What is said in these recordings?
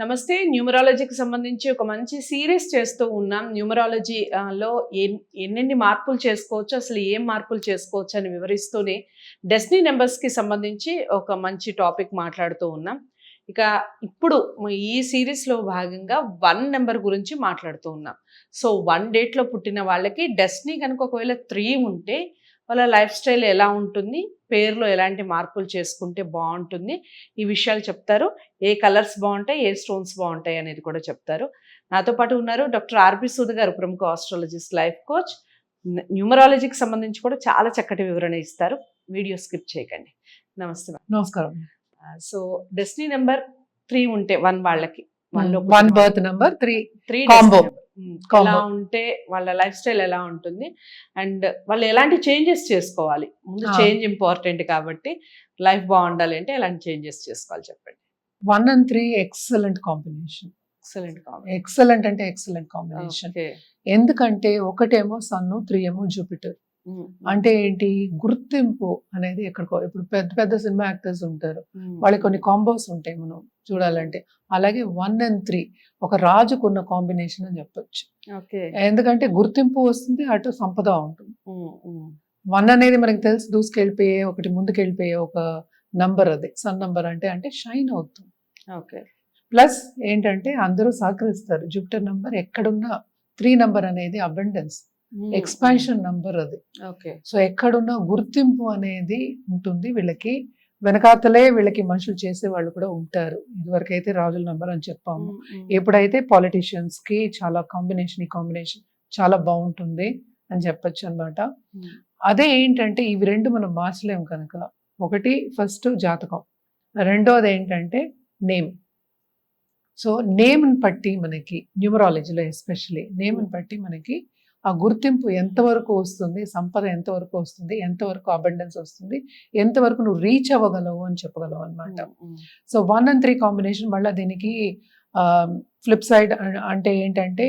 నమస్తే. న్యూమరాలజీకి సంబంధించి ఒక మంచి సిరీస్ చేస్తూ ఉన్నాం. న్యూమరాలజీ లో ఎన్నెన్ని మార్పులు చేసుకోవచ్చు అసలు ఏం మార్పులు చేసుకోవచ్చు అని వివరిస్తూనే డెస్నీ నెంబర్స్కి సంబంధించి ఒక మంచి టాపిక్ మాట్లాడుతూ ఉన్నాం. ఇక ఇప్పుడు ఈ సిరీస్లో భాగంగా వన్ నెంబర్ గురించి మాట్లాడుతూ ఉన్నాం. సో వన్ డేట్లో పుట్టిన వాళ్ళకి డెస్నీ కనుక ఒకవేళ త్రీ ఉంటే వాళ్ళ లైఫ్ స్టైల్ ఎలా ఉంటుంది పేరులో ఎలాంటి మార్పులు చేసుకుంటే బాగుంటుంది ఈ విషయాలు చెప్తారు. ఏ కలర్స్ బాగుంటాయి ఏ స్టోన్స్ బాగుంటాయి అనేది కూడా చెప్తారు. నాతో పాటు ఉన్నారు డాక్టర్ ఆర్పి సూద్ గారు ప్రముఖ ఆస్ట్రాలజిస్ట్ లైఫ్ కోచ్. న్యూమరాలజీకి సంబంధించి కూడా చాలా చక్కటి వివరణ ఇస్తారు. వీడియో స్కిప్ చేయకండి. నమస్తే నమస్కారం. సో డెస్నీ నెంబర్ త్రీ ఉంటే వన్ వాళ్ళకి. One birth number three three Combo. ఎలా. ఉంటే వాళ్ళ లైఫ్ స్టైల్ ఎలా ఉంటుంది. అండ్ వాళ్ళు ఎలాంటి చేంజెస్ చేసుకోవాలి. ముందు. చేంజ్ ఇంపార్టెంట్ కాబట్టి లైఫ్ బాగుండాలి అంటే ఎలాంటి చేంజెస్ చేసుకోవాలి చెప్పండి. One and three excellent combination. Excellent excellent అంటే ఎక్సలెంట్ కాంబినేషన్. ఎందుకంటే ఒకటేమో సన్ను త్రీ ఏమో జూపిటర్. అంటే ఏంటి? గుర్తింపు అనేది ఎక్కడికో ఇప్పుడు పెద్ద పెద్ద సినిమా యాక్టర్స్ ఉంటారు. వాళ్ళకి కొన్ని కాంబోస్ ఉంటాయి మనం చూడాలంటే. అలాగే వన్ అండ్ త్రీ ఒక రాజుకున్న కాంబినేషన్ అని చెప్పొచ్చు. ఎందుకంటే గుర్తింపు వస్తుంది అటు సంపద ఉంటుంది. వన్ అనేది మనకి తెలిసి దూసుకెళ్ళిపోయే ఒకటి ముందుకెళ్ళిపోయే ఒక నంబర్ అది. సన్ నంబర్ అంటే అంటే షైన్ అవుతుంది ఓకే. ప్లస్ ఏంటంటే అందరూ సహకరిస్తారు. జూపిటర్ నంబర్ ఎక్కడున్నా త్రీ నంబర్ అనేది అబెండెన్స్. ఎక్స్పాన్షన్ నంబర్ అది. ఓకే. సో ఎక్కడున్నా గుర్తింపు అనేది ఉంటుంది. వీళ్ళకి వెనకాతలే వీళ్ళకి మనుషులు చేసే వాళ్ళు కూడా ఉంటారు. ఇదివరకు అయితే రాజుల నంబర్ అని చెప్పాము. ఎప్పుడైతే politicians కి చాలా కాంబినేషన్ ఈ కాంబినేషన్ చాలా బాగుంటుంది అని చెప్పొచ్చు అన్నమాట. అదే ఏంటంటే ఇవి రెండు మనం మార్చలేము కనుక. ఒకటి ఫస్ట్ జాతకం. రెండోది ఏంటంటే నేమ్. సో నేమ్ని బట్టి మనకి న్యూమరాలజీలో ఎస్పెషలీ నేమ్ని బట్టి మనకి ఆ గుర్తింపు ఎంతవరకు వస్తుంది సంపద ఎంతవరకు వస్తుంది ఎంతవరకు అబండెన్స్ వస్తుంది ఎంతవరకు నువ్వు రీచ్ అవ్వగలవు అని చెప్పగలవు అనమాట so one and three combination మళ్ళీ దీనికి ఫ్లిప్ సైడ్ అంటే ఏంటంటే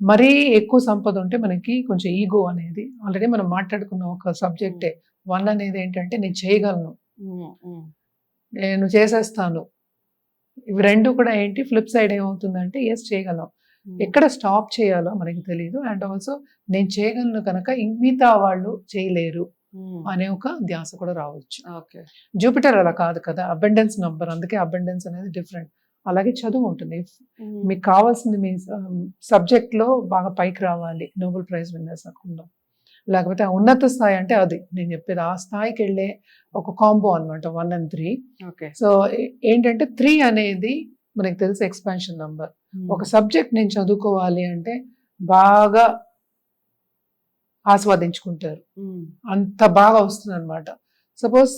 మరీ ఎక్కువ సంపద ఉంటే మనకి కొంచెం ఈగో అనేది ఆల్రెడీ మనం మాట్లాడుకున్న ఒక సబ్జెక్టే వన్ అనేది ఏంటంటే నేను చేయగలను. నేను చేసేస్తాను. ఇవి రెండు కూడా ఏంటి ఫ్లిప్ సైడ్ ఏమవుతుందంటే ఎస్ చేయగలం. ఎక్కడ స్టాప్ చేయాలో మనకి తెలియదు అండ్ ఆల్సో నేను చేయగలను కనుక మిగతా వాళ్ళు చేయలేరు అనే ఒక ధ్యాస కూడా రావచ్చు. ఓకే. జూపిటర్ అలా కాదు కదా అబెండెన్స్ నంబర్ అందుకే అబెండెన్స్ అనేది డిఫరెంట్ అలాగే చదువు ఉంటుంది. మీకు కావాల్సింది మీ సబ్జెక్ట్లో బాగా పైకి రావాలి. నోబెల్ ప్రైజ్ విన్నర్స్ అనుకుందాం. లేకపోతే ఉన్నత స్థాయి అంటే అది. నేను చెప్పేది ఆ స్థాయికి వెళ్ళే ఒక కాంబో అన్నమాట. One and three okay. So ఏంటంటే త్రీ అనేది మనకి తెలిసి ఎక్స్పాన్షన్ నంబర్ ఒక సబ్జెక్ట్ నేను చదువుకోవాలి అంటే బాగా ఆస్వాదించుకుంటారు. అంత బాగా వస్తుంది అనమాట సపోజ్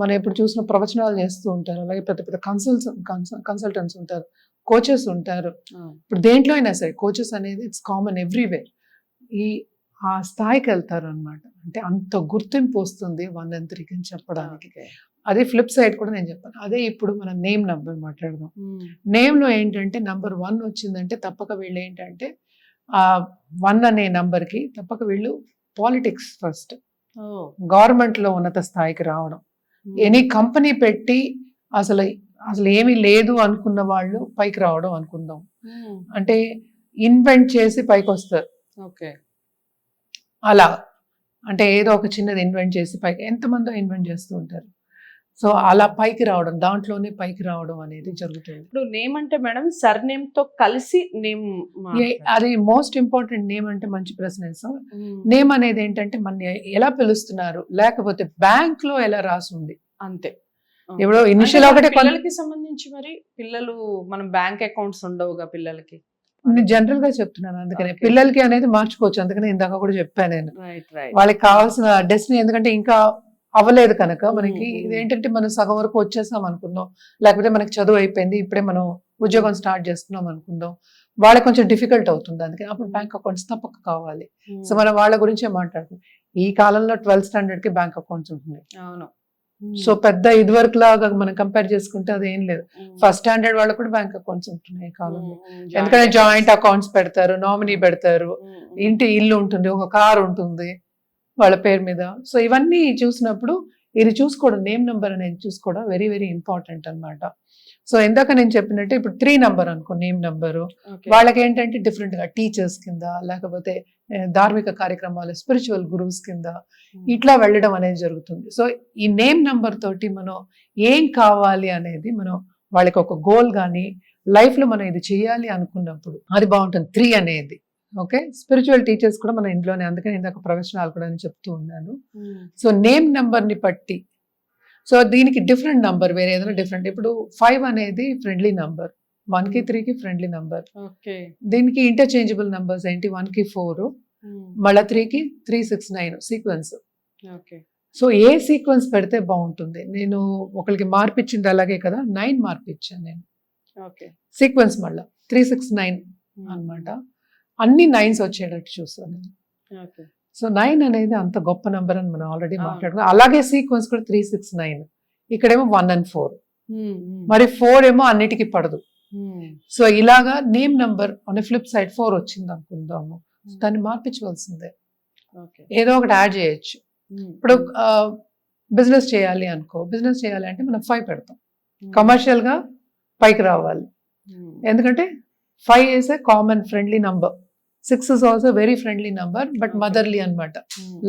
మనం ఇప్పుడు చూసిన ప్రవచనాలు చేస్తూ ఉంటారు. అలాగే పెద్ద పెద్ద కన్సల్ట్ కన్సల్టెంట్స్ ఉంటారు. కోచెస్ ఉంటారు. ఇప్పుడు దేంట్లో అయినా సరే కోచెస్ అనేది ఇట్స్ కామన్ ఎవ్రీవేర్. ఈ ఆ స్థాయికి వెళ్తారు అనమాట అంటే అంత గుర్తింపు వస్తుంది వన్ అండ్ త్రీకి అని చెప్పడానికి అదే ఫ్లిప్ సైడ్ కూడా నేను చెప్పాను. అదే ఇప్పుడు మనం నేమ్ నంబర్ మాట్లాడదాం. నేమ్లో ఏంటంటే నంబర్ వన్ వచ్చిందంటే తప్పక వీళ్ళు ఏంటంటే ఆ వన్ అనే నంబర్కి తప్పక వీళ్ళు పాలిటిక్స్ ఫస్ట్. గవర్నమెంట్లో ఉన్నత స్థాయికి రావడం. ఎనీ కంపెనీ పెట్టి అసలు అసలు ఏమీ లేదు అనుకున్న వాళ్ళు పైకి రావడం అనుకుందాం. అంటే ఇన్వెంట్ చేసి పైకి వస్తారు ఓకే. అలా. అంటే ఏదో ఒక చిన్నది ఇన్వెంట్ చేసి పైకి ఎంతమందో ఇన్వెంట్ చేస్తూ ఉంటారు. సో అలా పైకి రావడం దాంట్లోనే పైకి రావడం అనేది జరుగుతుంది. ఇప్పుడు నేమ్ అంటే మేడం సర్ నేమ్తో కలిసి నేమ్ అది మోస్ట్ ఇంపార్టెంట్ నేమ్ అంటే మంచి ప్రశ్న వేస్తాం నేమ్ అనేది ఏంటంటే మన ఎలా పిలుస్తున్నారు లేకపోతే బ్యాంక్లో ఎలా రాసి ఉంది అంతే ఇప్పుడు ఇనిషియల్ ఒకటే పిల్లలకి సంబంధించి మరి పిల్లలు మనం బ్యాంక్ అకౌంట్స్ ఉండవుగా పిల్లలకి. నేను జనరల్గా చెప్తున్నాను అందుకనే. పిల్లలకి అనేది మార్చుకోవచ్చు. అందుకనే ఇందాక కూడా చెప్పాను నేను. వాళ్ళకి కావాల్సిన డెస్టినీ ఎందుకంటే ఇంకా అవ్వలేదు కనుక మనకి Mm, mm. ఇదేంటంటే మనం సగం వరకు వచ్చేసాం అనుకుందాం. లేకపోతే మనకి చదువు అయిపోయింది ఇప్పుడే మనం ఉద్యోగం స్టార్ట్ చేస్తున్నాం అనుకుందాం. వాళ్ళకి కొంచెం డిఫికల్ట్ అవుతుంది అందుకని. అప్పుడు. బ్యాంక్ అకౌంట్స్ తప్పక కావాలి. సో మనం వాళ్ళ గురించే మాట్లాడుతున్నాం ఈ కాలంలో ట్వెల్త్ స్టాండర్డ్కి బ్యాంక్ అకౌంట్స్ ఉంటుంది అవును. సో పెద్ద ఇదివరకు లాగా మనం కంపేర్ చేసుకుంటే అది ఏం లేదు. ఫస్ట్ స్టాండర్డ్ వాళ్ళకు కూడా బ్యాంక్ అకౌంట్స్ ఉంటున్నాయి కాలంలో ఎందుకంటే జాయింట్ అకౌంట్స్ పెడతారు నామినీ పెడతారు. ఇంటి ఇల్లు ఉంటుంది ఒక కార్ ఉంటుంది వాళ్ళ పేరు మీద. సో ఇవన్నీ చూసినప్పుడు ఇది చూసుకోవడం నేమ్ నెంబర్ అనేది చూసుకోవడం వెరీ వెరీ ఇంపార్టెంట్ అన్నమాట. సో ఇందాక నేను చెప్పినట్టు ఇప్పుడు త్రీ నంబర్ అనుకో నేమ్ నంబరు వాళ్ళకి ఏంటంటే డిఫరెంట్గా టీచర్స్ కింద లేకపోతే ధార్మిక కార్యక్రమాలు స్పిరిచువల్ గురువుస్ కింద ఇట్లా వెళ్ళడం అనేది జరుగుతుంది. సో ఈ నేమ్ నంబర్ తోటి మనం ఏం కావాలి అనేది మనం వాళ్ళకి ఒక గోల్ కానీ లైఫ్లో మనం ఇది చేయాలి అనుకున్నప్పుడు అది బాగుంటుంది. త్రీ అనేది ఓకే? స్పిరిచువల్ టీచర్స్ కూడా మన ఇంట్లోనే అందుకని ఇందాక ప్రొఫెషనల్ కూడా నేను చెప్తూ ఉన్నాను. సో నేమ్ నెంబర్ని బట్టి సో దీనికి డిఫరెంట్ నంబర్ వేరే ఏదైనా డిఫరెంట్ ఇప్పుడు ఫైవ్ అనేది ఫ్రెండ్లీ నంబర్ వన్కి త్రీ కి ఫ్రెండ్లీ నంబర్ ఓకే. దీనికి ఇంటర్చేంజబుల్ నంబర్స్ ఏంటి? వన్కి ఫోర్ మళ్ళీ త్రీకి three six nine sequence okay. So ఏ సీక్వెన్స్ పెడితే బాగుంటుంది? నేను ఒకరికి మార్పిచ్చింది అలాగే కదా నైన్ మార్పిచ్చాను నేను. ఓకే. సీక్వెన్స్ మళ్ళీ. త్రీ సిక్స్ నైన్ అనమాట అన్ని నైన్స్ వచ్చేటట్టు చూస్తాను నేను. సో నైన్ అనేది అంత గొప్ప నెంబర్ అని మనం ఆల్రెడీ. మాట్లాడుకున్నాం. అలాగే సీక్వెన్స్ కూడా త్రీ సిక్స్ నైన్. ఇక్కడేమో వన్ అండ్ ఫోర్. మరి ఫోర్ ఏమో అన్నిటికీ పడదు. సో ఇలాగా నేమ్ నంబర్ అనే ఫ్లిప్ సైడ్ ఫోర్ వచ్చింది అనుకుందాము. దాన్ని మార్పించవలసిందే. ఏదో ఒకటి యాడ్ చేయొచ్చు. ఇప్పుడు బిజినెస్ చేయాలి అనుకో. బిజినెస్ చేయాలి అంటే మనం ఫైవ్ పెడతాం. కమర్షియల్గా పైకి రావాలి. ఎందుకంటే five is a common friendly number. Six is also very friendly number but. Motherly అన్నమాట.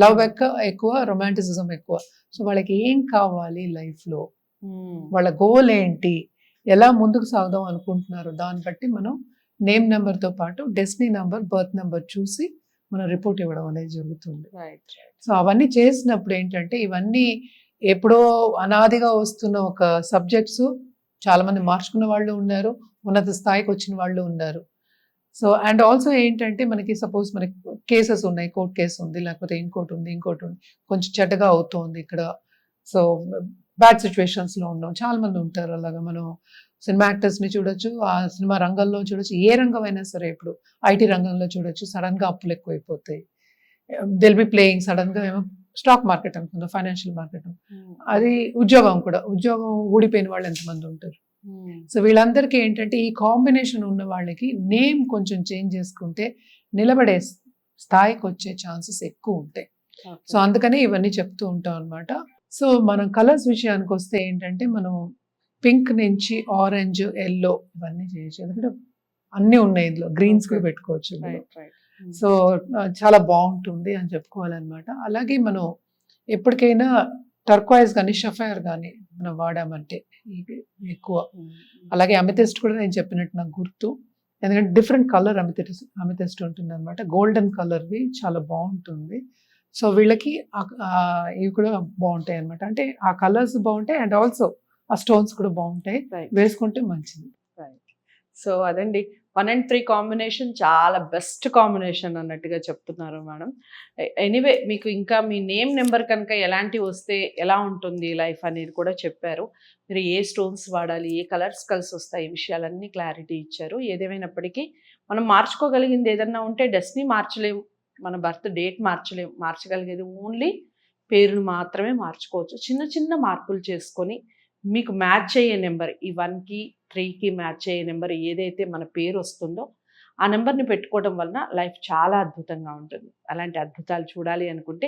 లవ్ ఎక్కువ ఎక్కువ రొమాంటిసిజం ఎక్కువ. సో వాళ్ళకి ఏం కావాలి లైఫ్లో? వాళ్ళ గోల్ ఏంటి? ఎలా ముందుకు సాగుదాం అనుకుంటున్నారు దాన్ని బట్టి మనం నేమ్ నెంబర్తో పాటు డెస్టినీ నెంబర్ బర్త్ నెంబర్ చూసి మనం రిపోర్ట్ ఇవ్వడం అనేది జరుగుతుంది. సో అవన్నీ చేసినప్పుడు ఏంటంటే ఇవన్నీ ఎప్పుడో అనాదిగా వస్తున్న ఒక సబ్జెక్ట్స్ చాలా మంది మార్చుకున్న వాళ్ళు ఉన్నారు ఉన్నత స్థాయికి వచ్చిన వాళ్ళు ఉన్నారు. సో అండ్ ఆల్సో ఏంటంటే మనకి సపోజ్ మనకి కేసెస్ ఉన్నాయి కోర్ట్ కేసు ఉంది లేకపోతే ఇంకోటి ఉంది ఇంకోటి ఉంది కొంచెం చెడ్డగా అవుతోంది ఇక్కడ. సో బ్యాడ్ సిచ్యువేషన్స్లో ఉన్నాం చాలా మంది ఉంటారు అలాగా. మనం సినిమా యాక్టర్స్ని చూడొచ్చు ఆ సినిమా రంగంలో చూడొచ్చు ఏ రంగం అయినా సరే ఇప్పుడు ఐటీ రంగంలో చూడొచ్చు సడన్గా అప్పులు ఎక్కువైపోతాయి. దిల్ బి ప్లేయింగ్ సడన్గా ఏమో స్టాక్ మార్కెట్ అనుకుందాం ఫైనాన్షియల్ మార్కెట్. అది ఉద్యోగం కూడా ఉద్యోగం ఊడిపోయిన వాళ్ళు ఎంతమంది ఉంటారు? సో వీళ్ళందరికీ ఏంటంటే ఈ కాంబినేషన్ ఉన్న వాళ్ళకి నేమ్ కొంచెం చేంజ్ చేసుకుంటే నిలబడే స్థాయికి వచ్చే ఛాన్సెస్ ఎక్కువ ఉంటాయి. సో అందుకనే ఇవన్నీ చెప్తూ ఉంటాం అనమాట సో మనం కలర్స్ విషయానికి వస్తే ఏంటంటే మనం పింక్ నుంచి ఆరెంజ్ ఎల్లో ఇవన్నీ చేయొచ్చు. ఎందుకంటే అన్నీ ఉన్నాయి ఇందులో. గ్రీన్స్ కూడా. పెట్టుకోవచ్చు రైట్ సో చాలా బాగుంటుంది అని చెప్పుకోవాలన్నమాట. అలాగే మనం ఎప్పటికైనా టర్క్వాయిస్ కానీ షఫైర్ కానీ మనం వాడామంటే ఇవి ఎక్కువ. అలాగే అమితెస్ట్ కూడా నేను చెప్పినట్టు నాకు గుర్తు. ఎందుకంటే డిఫరెంట్ కలర్ అమితెస్ట్ అమితెస్ట్ ఉంటుంది అనమాట గోల్డెన్ కలర్వి చాలా బాగుంటుంది. సో వీళ్ళకి ఇవి కూడా బాగుంటాయి అనమాట అంటే ఆ కలర్స్ బాగుంటాయి అండ్ ఆల్సో ఆ స్టోన్స్ కూడా బాగుంటాయి. వేసుకుంటే మంచిది. సో అదండి. వన్ అండ్ త్రీ కాంబినేషన్ చాలా బెస్ట్ కాంబినేషన్ అన్నట్టుగా చెప్తున్నారు మేడం. ఎనీవే మీకు ఇంకా మీ నేమ్ నెంబర్ కనుక ఎలాంటివి వస్తే ఎలా ఉంటుంది లైఫ్ అనేది కూడా చెప్పారు. మీరు ఏ స్టోన్స్ వాడాలి ఏ కలర్స్ కలిసి వస్తాయి ఈ విషయాలన్నీ క్లారిటీ ఇచ్చారు. ఏదేమైనప్పటికీ మనం మార్చుకోగలిగింది ఏదన్నా ఉంటే డెస్ట్ని మార్చలేము మన బర్త్ డేట్ మార్చలేము మార్చగలిగేది ఓన్లీ పేరును మాత్రమే మార్చుకోవచ్చు. చిన్న చిన్న మార్పులు చేసుకొని మీకు మ్యాచ్ అయ్యే నెంబర్ ఈ వన్కి త్రీకి మ్యాచ్ అయ్యే నెంబర్ ఏదైతే మన పేరు వస్తుందో ఆ నెంబర్ని పెట్టుకోవడం వలన లైఫ్ చాలా అద్భుతంగా ఉంటుంది. అలాంటి అద్భుతాలు చూడాలి అనుకుంటే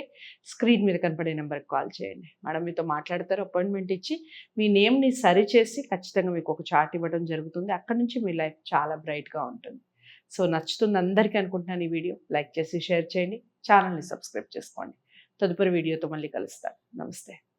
స్క్రీన్ మీద కనపడే నెంబర్కి కాల్ చేయండి. మేడం మీతో మాట్లాడతారు అపాయింట్మెంట్ ఇచ్చి మీ నేమ్ని సరిచేసి ఖచ్చితంగా మీకు ఒక చార్ట్ ఇవ్వడం జరుగుతుంది. అక్కడ నుంచి మీ లైఫ్ చాలా బ్రైట్గా ఉంటుంది. సో నచ్చుతుంది అందరికీ అనుకుంటున్నాను ఈ వీడియో. లైక్ చేసి షేర్ చేయండి. ఛానల్ని సబ్స్క్రైబ్ చేసుకోండి. తదుపరి వీడియోతో మళ్ళీ కలుస్తాను. నమస్తే.